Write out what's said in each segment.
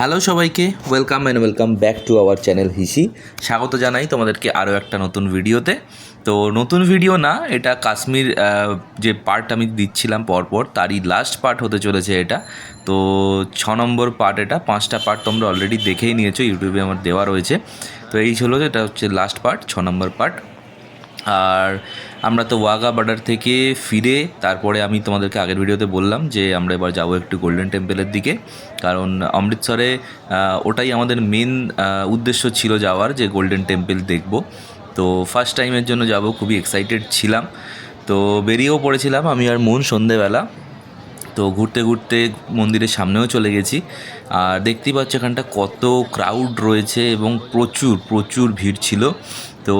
Hello সবাইকে welcome and welcome back to our channel হিসি স্বাগত জানাই তোমাদেরকে আরও একটা নতুন ভিডিওতে। তো নতুন ভিডিও না, এটা কাশ্মীর যে পার্ট আমি দিচ্ছিলাম পরপর, তারই লাস্ট পার্ট হতে চলেছে এটা। তো ছ নম্বর পার্ট এটা, পাঁচটা পার্ট তোমরা অলরেডি দেখেই নিয়েছো ইউটিউবে আমার দেওয়া রয়েছে। তো এই ছিল এটা হচ্ছে লাস্ট পার্ট ছ নম্বর পার্ট আর আমরা তো ওয়াগা বর্ডার থেকে ফিরে তারপরে আমি তোমাদেরকে আগের ভিডিওতে বললাম যে আমরা এবার যাব একটু গোল্ডেন টেম্পলের দিকে। কারণ অমৃতসরে ওটাই আমাদের মেন উদ্দেশ্য ছিল যাওয়ার যে গোল্ডেন টেম্পল দেখব। তো ফার্স্ট টাইমের জন্য যাব, খুবই এক্সাইটেড ছিলাম। তো বেরিয়েও পড়েছিলাম আমি আর মন সন্ধেবেলা। তো ঘুরতে ঘুরতে মন্দিরের সামনেও চলে গেছি। আর দেখতেই পাচ্ছ এখানটা কত ক্রাউড রয়েছে এবং প্রচুর প্রচুর ভিড় ছিল। তো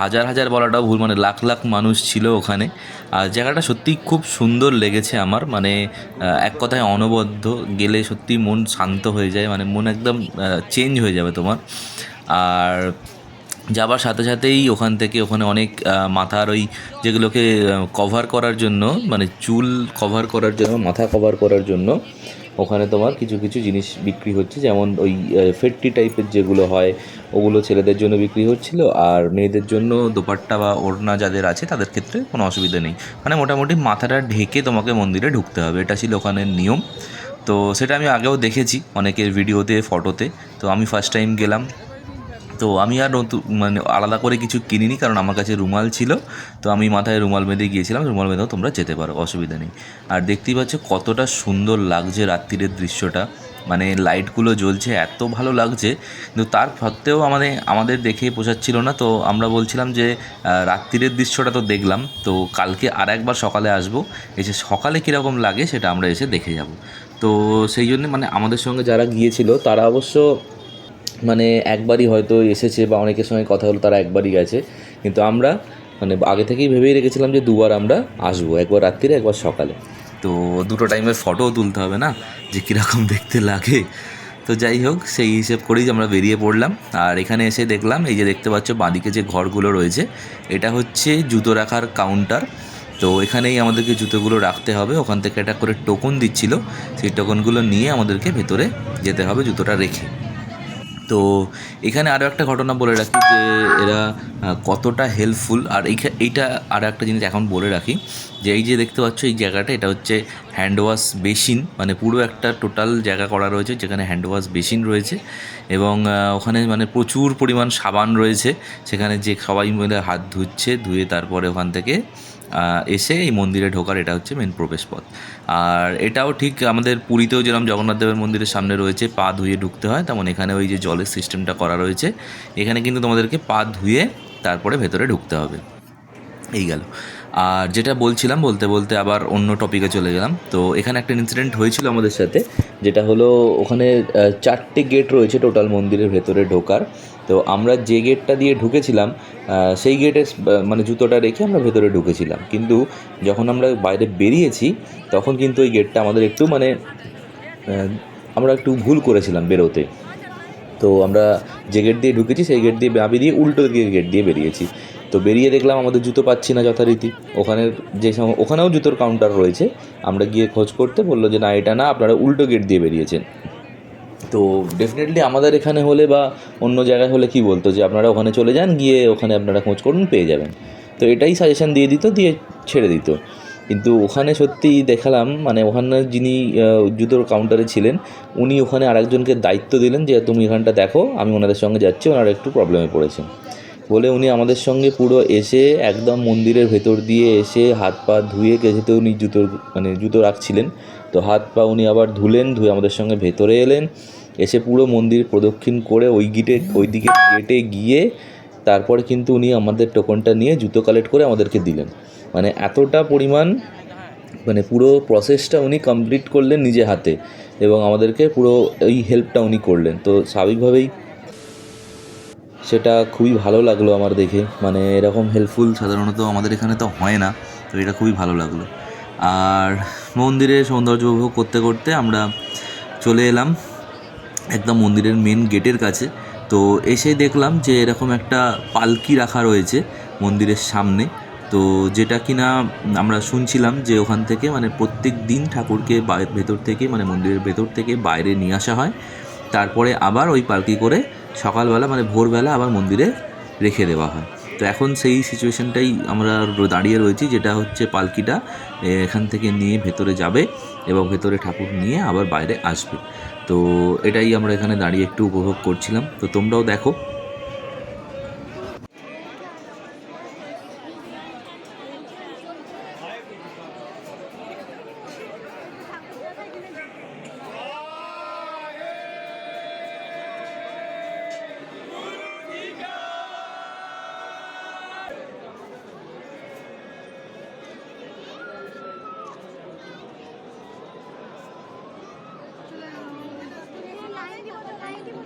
হাজার হাজার বলাটাও ভুল মানে লাখ লাখ মানুষ ছিল ওখানে। আর জায়গাটা সত্যিই খুব সুন্দর লেগেছে আমার মানে এক কথায় অনবদ্য। গেলে সত্যি মন শান্ত হয়ে যায় মানে মন একদম চেঞ্জ হয়ে যাবে তোমার। আর যাবার সাথে সাথেই ওখান থেকে ওখানে অনেক মাথার ওই যেগুলোকে কভার করার জন্য মানে চুল কভার করার জন্য, মাথা কভার করার জন্য ওখানে তোমার কিছু কিছু জিনিস বিক্রি হচ্ছে, যেমন ওই ফেটটি টাইপের যেগুলো হয়, ওগুলো ছেলেদের জন্য বিক্রি হচ্ছিল, আর মেয়েদের জন্য দোপাট্টা বা ওড়না যাদের আছে, তাদের ক্ষেত্রে কোনো অসুবিধা নেই। মানে মোটামুটি মাথাটা ঢেকে তোমাকে মন্দিরে ঢুকতে হবে, এটা ছিল ওখানের নিয়ম। তো সেটা আমি আগেও দেখেছি অনেকের ভিডিওতে, ফটোতে। তো আমি ফার্স্ট টাইম গেলাম। তো আমি আর নতুন মানে আলাদা করে কিছু কিনিনি কারণ আমার কাছে রুমাল ছিল। তো আমি মাথায় রুমাল বেঁধে গিয়েছিলাম, রুমাল বেঁধেও তোমরা যেতে পারো, অসুবিধা নেই। আর দেখতেই পাচ্ছ কতটা সুন্দর লাগছে রাত্রিরের দৃশ্যটা। মানে লাইটগুলো জ্বলছে, এত ভালো লাগছে। কিন্তু তার সত্ত্বেও আমাদের আমাদের দেখে পোষাচ্ছিল না। তো আমরা বলছিলাম যে রাত্রিরের দৃশ্যটা তো দেখলাম। তো কালকে আর একবার সকালে আসব। এসে সকালে কীরকম লাগে সেটা আমরা এসে দেখে যাব। তো সেই জন্য মানে আমাদের সঙ্গে যারা গিয়েছিল, তারা অবশ্য মানে একবারই হয়তো এসেছে বা অনেকের সঙ্গে কথা হলো, তারা একবারই গেছে। কিন্তু আমরা মানে আগে থেকেই ভেবেই রেখেছিলাম যে দুবার আমরা আসব, একবার রাত্রিরে, একবার সকালে। তো দুটো টাইমের ফটোও তুলতে হবে না, যে কীরকম দেখতে লাগে। তো যাই হোক, সেই হিসেব করেই আমরা বেরিয়ে পড়লাম। আর এখানে এসে দেখলাম, এই যে দেখতে পাচ্ছ, বাঁদিকে যে ঘরগুলো রয়েছে, এটা হচ্ছে জুতো রাখার কাউন্টার তো এখানেই আমাদেরকে জুতোগুলো রাখতে হবে। ওখান থেকে একটা করে টোকন দিচ্ছিল। সেই টোকনগুলো নিয়ে আমাদেরকে ভেতরে যেতে হবে জুতোটা রেখে। তো এখানে আরও একটা ঘটনা বলে রাখি যে এরা কতটা হেল্পফুল আর এইটা আরও একটা জিনিস এখন বলে রাখি যে এই যে দেখতে পাচ্ছ এই জায়গাটা, এটা হচ্ছে হ্যান্ড ওয়াশ বেসিন মানে পুরো একটা টোটাল জায়গা করা রয়েছে যেখানে হ্যান্ড ওয়াশ বেসিন রয়েছে এবং ওখানে মানে প্রচুর পরিমাণ সাবান রয়েছে। সেখানে যে সবাই মিলে হাত ধুচ্ছে, ধুয়ে তারপরে ওখান থেকে এসে এই মন্দিরে ঢোকার এটা হচ্ছে মেন প্রবেশপথ আর এটাও ঠিক আমাদের পুরীতেও যেরকম জগন্নাথ দেবের মন্দিরের সামনে রয়েছে, পা ধুয়ে ঢুকতে হয়, তেমন এখানে ওই যে জলের সিস্টেমটা করা রয়েছে। এখানে কিন্তু তোমাদেরকে পা ধুয়ে তারপরে ভেতরে ঢুকতে হবে। এই গেল। আর যেটা বলছিলাম বলতে বলতে আবার অন্য টপিকে চলে গেলাম। তো এখানে একটা ইনসিডেন্ট হয়েছিল আমাদের সাথে, যেটা হলো ওখানে চারটে গেট রয়েছে টোটাল মন্দিরের ভেতরে ঢোকার। তো আমরা যে গেটটা দিয়ে ঢুকেছিলাম সেই গেটে মানে জুতোটা রেখে আমরা ভেতরে ঢুকেছিলাম। কিন্তু যখন আমরা বাইরে বেরিয়েছি, তখন কিন্তু ওই গেটটা আমাদের একটু মানে আমরা একটু ভুল করেছিলাম বেরোতে। তো আমরা যে গেট দিয়ে ঢুকেছি, সেই গেট দিয়ে বাঁ দিয়ে উল্টো দিকে গেট দিয়ে বেরিয়েছি। তো বেরিয়ে দেখলাম আমাদের জুতো পাচ্ছি না যথারীতি। ওখানে যে ওখানেও জুতোর কাউন্টার রয়েছে। আমরা গিয়ে খোঁজ করতে বলল যে, না, এটা না, আপনারা উল্টো গেট দিয়ে বেরিয়েছেন। তো ডেফিনেটলি আমাদের এখানে হলে বা অন্য জায়গায় হলে কি বলতো? যে আপনারা ওখানে চলে যান, গিয়ে ওখানে আপনারা খোঁজ করুন, পেয়ে যাবেন। তো এটাই সাজেশান দিয়ে দিত, দিয়ে ছেড়ে দিত। কিন্তু ওখানে সত্যি দেখালাম মানে ওখানে যিনি জুতোর কাউন্টারে ছিলেন, উনি ওখানে আরেকজনকে দায়িত্ব দিলেন যে, তুমি এখানটা দেখো, আমি ওনাদের সঙ্গে যাচ্ছি, ওনারা একটু প্রবলেমে পড়েছেন। বলে উনি আমাদের সঙ্গে পুরো এসে একদম মন্দিরের ভেতর দিয়ে এসে হাত পা ধুয়ে যেহেতু উনি জুতোর মানে জুতো রাখছিলেন। তো হাত পা উনি আবার ধুলেন, ধুয়ে আমাদের সঙ্গে ভেতরে এলেন। এসে পুরো মন্দির প্রদক্ষিণ করে ওই গিটে, ওই দিকে গেটে গিয়ে তারপরে কিন্তু উনি আমাদের টোকনটা নিয়ে জুতো কালেক্ট করে আমাদেরকে দিলেন। মানে এতটা পরিমাণ মানে পুরো প্রসেসটা উনি কমপ্লিট করলেন নিজে হাতে এবং আমাদেরকে পুরো এই হেল্পটা উনি করলেন। তো স্বাভাবিকভাবেই সেটা খুবই ভালো লাগল আমার দেখে। মানে এরকম হেল্পফুল সাধারণত আমাদের এখানে তো হয় না, তো এটা খুবই ভালো লাগল। আর মন্দিরের সৌন্দর্য উপভোগ করতে করতে আমরা চলে এলাম একদম মন্দিরের মেন গেটের কাছে। তো এসে দেখলাম যে এরকম একটা পালকি রাখা রয়েছে মন্দিরের সামনে। তো যেটা কিনা আমরা শুনছিলাম যে ওখান থেকে মানে প্রত্যেক দিন ঠাকুরকে ভেতর থেকে মানে মন্দিরের ভেতর থেকে বাইরে নিয়ে আসা হয়। তারপরে আবার ওই পালকি করে সকালবেলা মানে ভোরবেলা আবার মন্দিরে রেখে দেওয়া হয়। তো এখন সেই সিচুয়েশনটাই আমরা দাঁড়িয়ে রয়েছি, যেটা হচ্ছে পালকিটা এখান থেকে নিয়ে ভেতরে যাবে এবং ভেতরে ঠাকুর নিয়ে আবার বাইরে আসবে। তো এটাই আমরা এখানে দাঁড়িয়ে একটু উপভোগ করছিলাম। তো তোমরাও দেখো।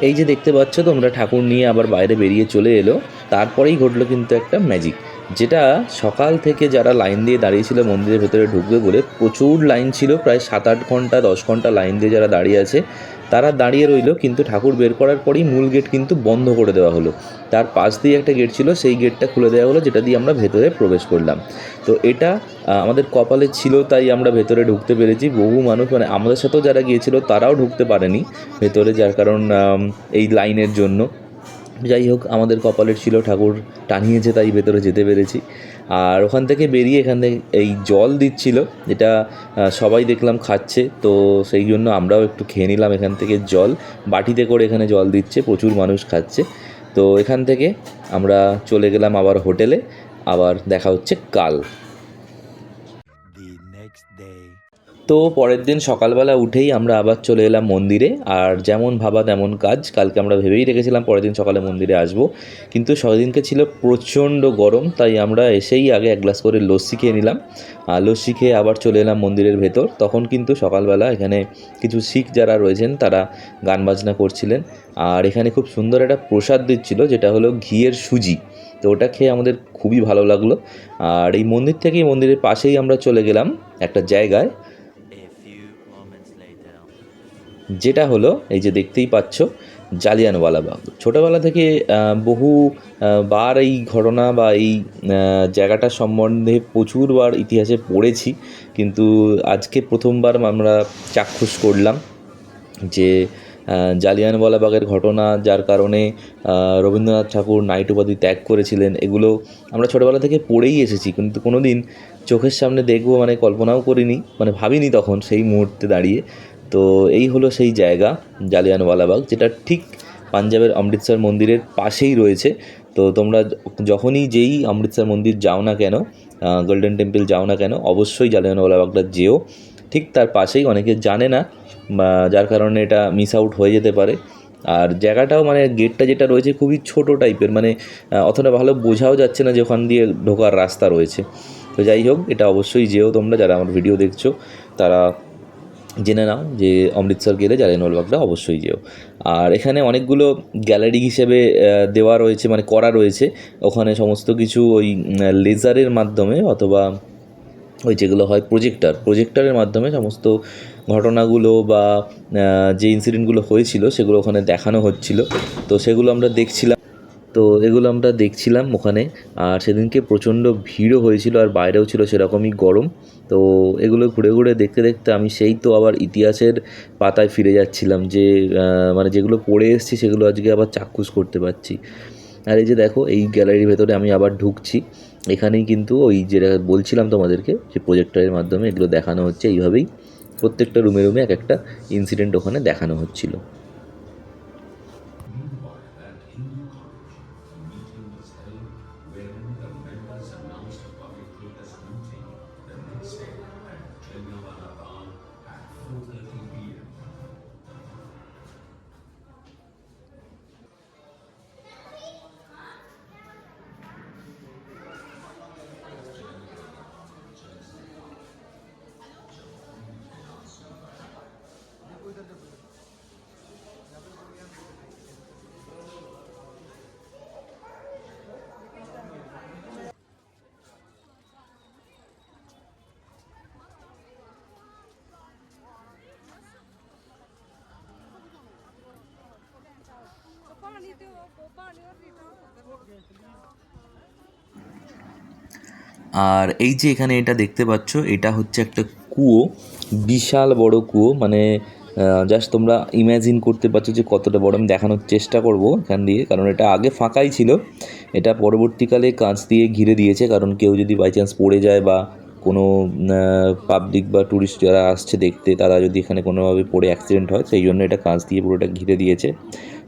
এই যে দেখতে পাচ্ছ তোমরা, ঠাকুর নিয়ে আবার বাইরে বেরিয়ে চলে এলো। তারপরেই ঘটলো কিন্তু একটা ম্যাজিক যেটা সকাল থেকে যারা লাইন দিয়ে দাঁড়িয়েছিল মন্দিরের ভেতরে ঢুকবে বলে প্রচুর লাইন ছিল, প্রায় সাত আট ঘণ্টা, দশ ঘণ্টা লাইন দিয়ে যারা দাঁড়িয়ে আছে তারা দাঁড়িয়ে রইল, কিন্তু ঠাকুর বের করার পরেই মূল গেট কিন্তু বন্ধ করে দেওয়া হলো। তার পাশ দিয়ে একটা গেট ছিল, সেই গেটটা খুলে দেওয়া হলো, যেটা দিয়ে আমরা ভেতরে প্রবেশ করলাম। তো এটা আমাদের কপালে ছিল, তাই আমরা ভেতরে ঢুকতে পেরেছি। বহু মানুষ মানে আমাদের সাথেও যারা গিয়েছিল, তারাও ঢুকতে পারেনি ভেতরে, যার কারণ এই লাইনের জন্য। যাই হোক, আমাদের কপালের ছিল, ঠাকুর টানিয়েছে, তাই ভেতরে যেতে পেরেছি। আর ওখান থেকে বেরিয়ে এখান থেকে এই জল দিচ্ছিল, যেটা সবাই দেখলাম খাচ্ছে, তো সেই জন্য আমরাও একটু খেয়ে নিলাম এখান থেকে জল। বাটিতে করে এখানে জল দিচ্ছে, প্রচুর মানুষ খাচ্ছে। তো এখান থেকে আমরা চলে গেলাম আবার হোটেলে, আবার দেখা হচ্ছে কাল। তো পরের দিন সকালবেলা উঠেই আমরা আবার চলে এলাম মন্দিরে। আর যেমন ভাবা তেমন কাজ, কালকে আমরা ভেবেই রেখেছিলাম পরের দিন সকালে মন্দিরে আসব। কিন্তু সেদিনকে ছিল প্রচণ্ড গরম, তাই আমরা এসেই আগে এক গ্লাস করে লস্যি খেয়ে নিলাম। আর লস্যি খেয়ে আবার চলে এলাম মন্দিরের ভেতর। তখন কিন্তু সকালবেলা এখানে কিছু শিখ যারা রয়েছেন, তারা গান বাজনা করছিলেন। আর এখানে খুব সুন্দর একটা প্রসাদ দিচ্ছিল, যেটা হলো ঘিয়ের সুজি। তো ওটা খেয়ে আমাদের খুবই ভালো লাগল। আর এই মন্দির থেকেই মন্দিরের পাশেই আমরা চলে গেলাম একটা জায়গায়। যেটা হলো এই যে দেখতেই পাচ্ছ জালিয়ানওয়ালাবাগ ছোটোবেলা থেকে বহু বার এই ঘটনা বা এই আহ, জায়গাটার সম্বন্ধে প্রচুরবার ইতিহাসে পড়েছি। কিন্তু আজকে প্রথমবার আমরা চাক্ষুষ করলাম যে জালিয়ানওয়ালাবাগের ঘটনা যার কারণে রবীন্দ্রনাথ ঠাকুর নাইট উপাধি ত্যাগ করেছিলেন এগুলো আমরা ছোটোবেলা থেকে পড়েই এসেছি। কিন্তু কোনো দিন চোখের সামনে দেখব মানে কল্পনাও করিনি মানে ভাবিনি তখন সেই মুহূর্তে দাঁড়িয়ে। তো এই হলো সেই জায়গা জালিয়ানওয়ালাবাগ যেটা ঠিক পাঞ্জাবের অমৃতসর মন্দিরের পাশেই রয়েছে। তো তোমরা যখনই যেই অমৃতসর মন্দির যাও না কেন গোল্ডেন টেম্পল যাও না কেন, অবশ্যই জালিয়ানওয়ালাবাগটা যেও। ঠিক তার পাশেই অনেকে জানে না যার কারণে এটা মিস আউট হয়ে যেতে পারে। আর জায়গাটাও মানে গেটটা যেটা রয়েছে খুবই ছোট টাইপের মানে অতটা ভালো বোঝাও যাচ্ছে না যে ওখান দিয়ে ঢোকার রাস্তা রয়েছে। তো যাই হোক, এটা অবশ্যই যেও তোমরা, যারা আমার ভিডিও দেখছ, তারা জেনে নাও যে অমৃতসর গেলে জালিয়ানওয়ালবাগটা অবশ্যই যেও। আর এখানে অনেকগুলো গ্যালারি হিসেবে দেওয়া রয়েছে মানে করা রয়েছে। ওখানে সমস্ত কিছু ওই লেজারের মাধ্যমে অথবা ওই যেগুলো হয় প্রজেক্টার, প্রজেক্টারের মাধ্যমে সমস্ত ঘটনাগুলো বা যে ইনসিডেন্টগুলো হয়েছিল সেগুলো ওখানে দেখানো হচ্ছিল। তো সেগুলো আমরা দেখছিলাম। তো এগুলো আমরা দেখছিলাম ওখানে। আর সেদিনকে প্রচণ্ড ভিড়ও হয়েছিল আর বাইরেও ছিল সেরকমই গরম। তো এগুলো ঘুরে ঘুরে দেখতে দেখতে আমি সেই তো আবার ইতিহাসের পাতায় ফিরে যাচ্ছিলাম যে মানে যেগুলো পড়ে এসেছি সেগুলো আজকে আবার চাক্ষুষ করতে পারছি। আর এই যে দেখো, এই গ্যালারির ভেতরে আমি আবার ঢুকছি। এখানেই কিন্তু ওই যেটা বলছিলাম তোমাদেরকে যে প্রজেক্টরের মাধ্যমে এগুলো দেখানো হচ্ছে এইভাবেই। প্রত্যেকটা রুমে রুমে এক একটা ইনসিডেন্ট ওখানে দেখানো হচ্ছিল। আর এই যে এখানে এটা দেখতে পাচ্ছ, এটা হচ্ছে একটা কুয়ো, বিশাল বড় কুয়ো মানে জাস্ট তোমরা ইম্যাজিন করতে পারছ যে কতটা বড়। আমি দেখানোর চেষ্টা করব এখান দিয়ে, কারণ এটা আগে ফাঁকাই ছিল। এটা পরবর্তীকালে কাঁচ দিয়ে ঘিরে দিয়েছে, কারণ কেউ যদি বাই চান্স পড়ে যায় বা কোনো পাবলিক বা ট্যুরিস্ট যারা আসছে দেখতে, তারা যদি এখানে কোনোভাবে পড়ে অ্যাক্সিডেন্ট হয়, সেই জন্য এটা কাঁচ দিয়ে পুরোটা ঘিরে দিয়েছে।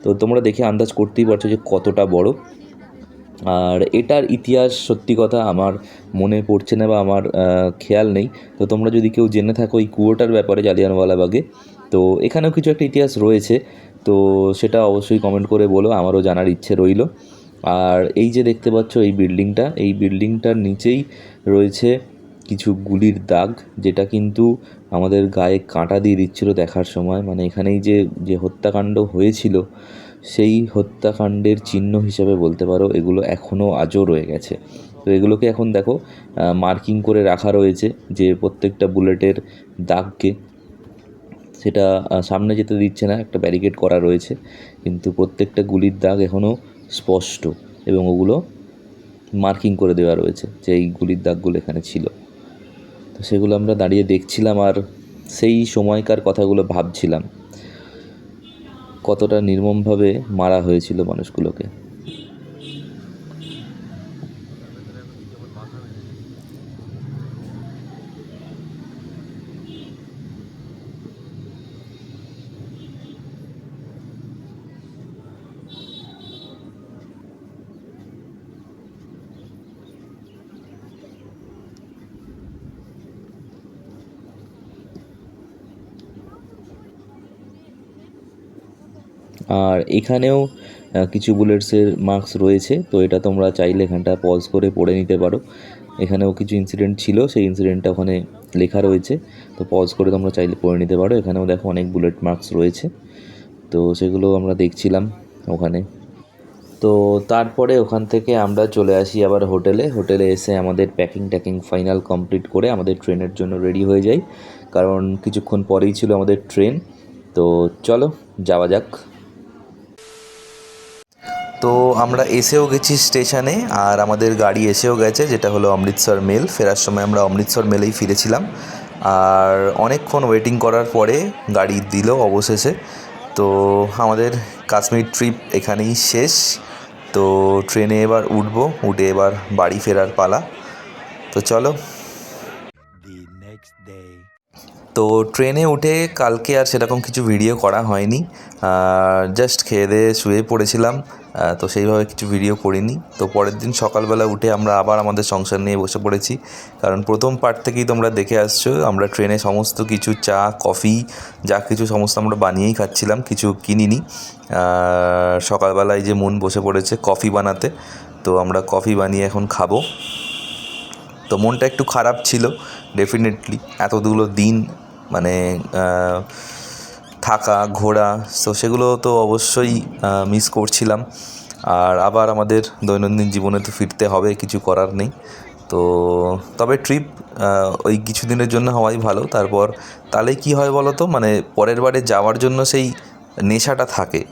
তো তোমরা দেখে আন্দাজ করতেই পারছ যে কতটা বড়। আর এটার ইতিহাস সত্যি কথা আমার মনে পড়ছে না বা আমার খেয়াল নেই। তো তোমরা যদি কেউ জেনে থাকো এই কুয়োটার ব্যাপারে জালিয়ানওয়ালাবাগে তো এখানেও কিছু একটা ইতিহাস রয়েছে। তো সেটা অবশ্যই কমেন্ট করে বলো, আমারও জানার ইচ্ছে রইল। আর এই যে দেখতে পাচ্ছ এই বিল্ডিংটা এই বিল্ডিংটার নিচেই রয়েছে কিছু গুলির দাগ, যেটা কিন্তু আমাদের গায়ে কাঁটা দিয়ে দিচ্ছিল দেখার সময়। মানে এখানেই যে যে হত্যাকাণ্ড হয়েছিল, সেই হত্যাকাণ্ডের চিহ্ন হিসেবে বলতে পারো, এগুলো এখনও আজও রয়ে গেছে। তো এগুলোকে এখন দেখো মার্কিং করে রাখা রয়েছে যে প্রত্যেকটা বুলেটের দাগকে। সেটা সামনে যেতে দিচ্ছে না, একটা ব্যারিকেড করা রয়েছে, কিন্তু প্রত্যেকটা গুলির দাগ এখনও স্পষ্ট এবং ওগুলো মার্কিং করে দেওয়া রয়েছে যে এই গুলির দাগগুলো এখানে ছিল। তো সেগুলো আমরা দাঁড়িয়ে দেখছিলাম আর সেই সময়কার কথাগুলো ভাবছিলাম। কতটা নির্মমভাবে মারা হয়েছিল মানুষগুলোকে। আর এখানেও কিছু বুলেটসের মার্কস রয়েছে, তো এটা তোমরা চাইলে এখানটা পজ করে পড়ে নিতে পারো। এখানেও কিছু ইনসিডেন্ট ছিল, সেই ইনসিডেন্টটা ওখানে লেখা রয়েছে, তো পজ করে তোমরা চাইলে পড়ে নিতে পারো। এখানেও দেখো অনেক বুলেট মার্কস রয়েছে, তো সেগুলো আমরা দেখছিলাম ওখানে। তো তারপরে ওখান থেকে আমরা চলে আসি আবার হোটেলে। হোটেলে এসে আমাদের প্যাকিং ট্যাকিং ফাইনাল কমপ্লিট করে আমাদের ট্রেনের জন্য রেডি হয়ে যাই, কারণ কিছুক্ষণ পরেই ছিল আমাদের ট্রেন। তো চলো, যাওয়া যাক। তো আমরা এসেও গেছি স্টেশনে আর আমাদের গাড়ি এসেও গেছে যেটা হলো অমৃতসর মেল। ফেরার সময় আমরা অমৃতসর মেলেই ফিরেছিলাম। আর অনেকক্ষণ ওয়েটিং করার পরে গাড়ি দিল অবশেষে। তো আমাদের কাশ্মীর ট্রিপ এখানেই শেষ। তো ট্রেনে এবার উঠবো উঠে এবার বাড়ি ফেরার পালা। তো চলো। তো ট্রেনে উঠে কালকে আর সেরকম কিছু ভিডিও করা হয়নি। জাস্ট খেয়ে দিয়ে শুয়ে পড়েছিলাম। তো সেইভাবে কিছু ভিডিও করিনি। তো পরের দিন সকালবেলা উঠে আমরা আবার আমাদের সংসার নিয়ে বসে পড়েছি। কারণ প্রথম পার্ট থেকেই তোমরা দেখে আসছো, আমরা ট্রেনে সমস্ত কিছু, চা কফি যা কিছু সমস্ত আমরা বানিয়েই খাচ্ছিলাম, কিছু কিনিনি। সকালবেলায় যে মন বসে পড়েছে কফি বানাতে, তো আমরা কফি বানিয়ে এখন খাব। তো মনটা একটু খারাপ ছিল ডেফিনেটলি এতগুলো দিন মানে থাকা, ঘোরা, তো সেগুলো তো অবশ্যই মিস করছিলাম। আর আবার আমাদের দৈনন্দিন জীবনে তো ফিরতে হবে, কিছু করার নেই। তো তবে ট্রিপ ওই কিছুদিনের জন্য হওয়াই ভালো। তারপর তাহলে কি হয় বলো তো মানে পরের বারে যাওয়ার জন্য সেই নেশাটা থাকে।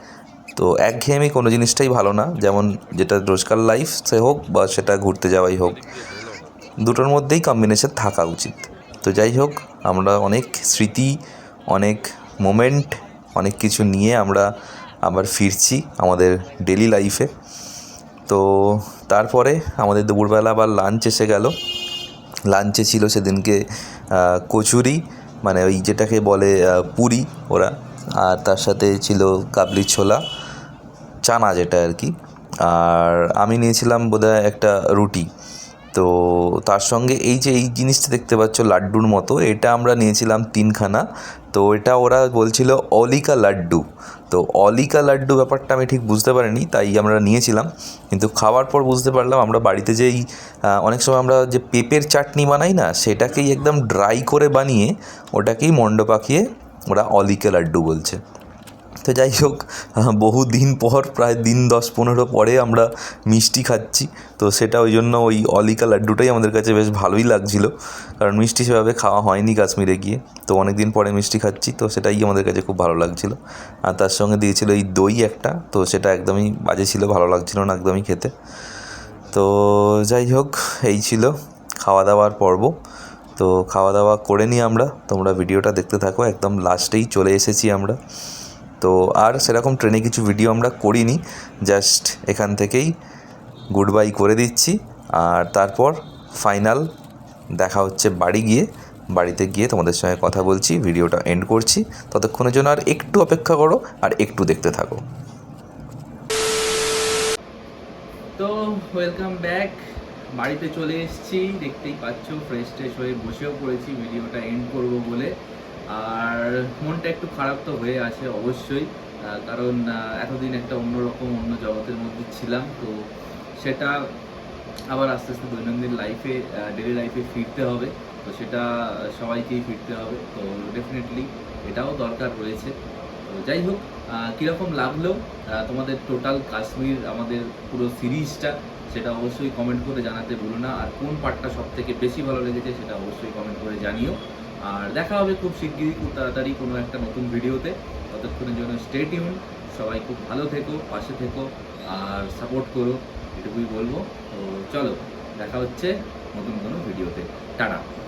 তো একঘেয়েমি কোনো জিনিসটাই ভালো না। যেমন যেটা রোজকার লাইফ সে হোক বা সেটা ঘুরতে যাওয়াই হোক। দুটোর মধ্যেই কম্বিনেশন থাকা উচিত। তো যাই হোক, আমরা অনেক স্মৃতি, অনেক মোমেন্ট অনেক কিছু নিয়ে আমরা আবার ফিরছি আমাদের ডেলি লাইফে তো তারপরে আমাদের দুপুরবেলা আবার লাঞ্চ এসে গেল। লাঞ্চে ছিল সেদিনকে কচুরি মানে ওই যেটাকে বলে পুরি ওরা। আর তার সাথে ছিল কাবলি ছোলা, চানা যেটা আর কি। আর আমি নিয়েছিলাম বোধহয় একটা রুটি। তো তার সঙ্গে এই যে এই জিনিসটা দেখতে পাচ্ছ লাড্ডুর মতো, এটা আমরা নিয়েছিলাম তিনখানা। তো এটা ওরা বলছিল অলিকা লাড্ডু। তো অলিকা লাড্ডু ব্যাপারটা আমি ঠিক বুঝতে পারিনি, তাই আমরা নিয়েছিলাম। কিন্তু খাওয়ার পর বুঝতে পারলাম আমরা বাড়িতে যেই অনেক সময় আমরা যে পেঁপের চাটনি বানাই না, সেটাকেই একদম ড্রাই করে বানিয়ে ওটাকেই মণ্ড পাকিয়ে ওরা অলিকা লাড্ডু বলছে। তো যাই হোক বহু দিন পর, প্রায় দিন দশ পনেরো পরে আমরা মিষ্টি খাচ্ছি। তো সেটা ওই জন্য ওই অলিকা লাড্ডুটাই আমাদের কাছে বেশ ভালোই লাগছিল। কারণ মিষ্টি সেভাবে খাওয়া হয়নি কাশ্মীরে গিয়ে। তো অনেক দিন পরে মিষ্টি খাচ্ছি, তো সেটাই আমাদের কাছে খুব ভালো লাগছিল। আর তার সঙ্গে দিয়েছিল এই দই একটা, তো সেটা একদমই বাজে ছিল, ভালো লাগছিল না একদমই খেতে। তো যাই হোক, এই ছিল খাওয়া দাওয়ার পর্ব। তো খাওয়া দাওয়া করে নিই আমরা, তোমরা ভিডিওটা দেখতে থাকো, একদম লাস্টেই চলে এসেছি আমরা। তো আর সেরকম ট্রেনে কিছু ভিডিও আমরা করিনি জাস্ট এখান থেকেই গুড বাই করে দিচ্ছি। আর তারপর ফাইনাল দেখা হচ্ছে বাড়ি গিয়ে, বাড়িতে গিয়ে তোমাদের সঙ্গে কথা বলছি ভিডিওটা এন্ড করছি। ততক্ষণের জন্য আর একটু অপেক্ষা করো আর একটু দেখতে থাকো। তো ওয়েলকাম ব্যাক বাড়িতে চলে এসেছি, দেখতেই পাচ্ছ ফ্রেশ ট্রেশ হয়ে বসেও পড়েছি ভিডিওটা এন্ড করব বলে। আর মনটা একটু খারাপ তো হয়ে আছে অবশ্যই কারণ এতদিন একটা অন্যরকম, অন্য জগতের মধ্যে ছিলাম, তো সেটা আবার আস্তে আস্তে দৈনন্দিন লাইফে ডেলি লাইফে ফিরতে হবে, তো সেটা সবাইকেই ফিরতে হবে, তো ডেফিনেটলি এটাও দরকার রয়েছে। তো যাই হোক কীরকম লাগল তোমাদের টোটাল কাশ্মীর, আমাদের পুরো সিরিজটা, সেটা অবশ্যই কমেন্ট করে জানাতে ভুলো না, আর কোন পার্টটা সব থেকে বেশি ভালো লেগেছে সেটা অবশ্যই কমেন্ট করে জানিও। আর দেখা হবে খুব শিগগিরই, খুব তাড়াতাড়ি কোনো একটা নতুন ভিডিওতে। ততক্ষণের জন্য স্টে টিউন সবাই খুব ভালো থেকো, পাশে থেকো, আর সাপোর্ট করো, এটুকুই বলব। তো চলো, দেখা হচ্ছে নতুন কোনো ভিডিওতে। টাটা।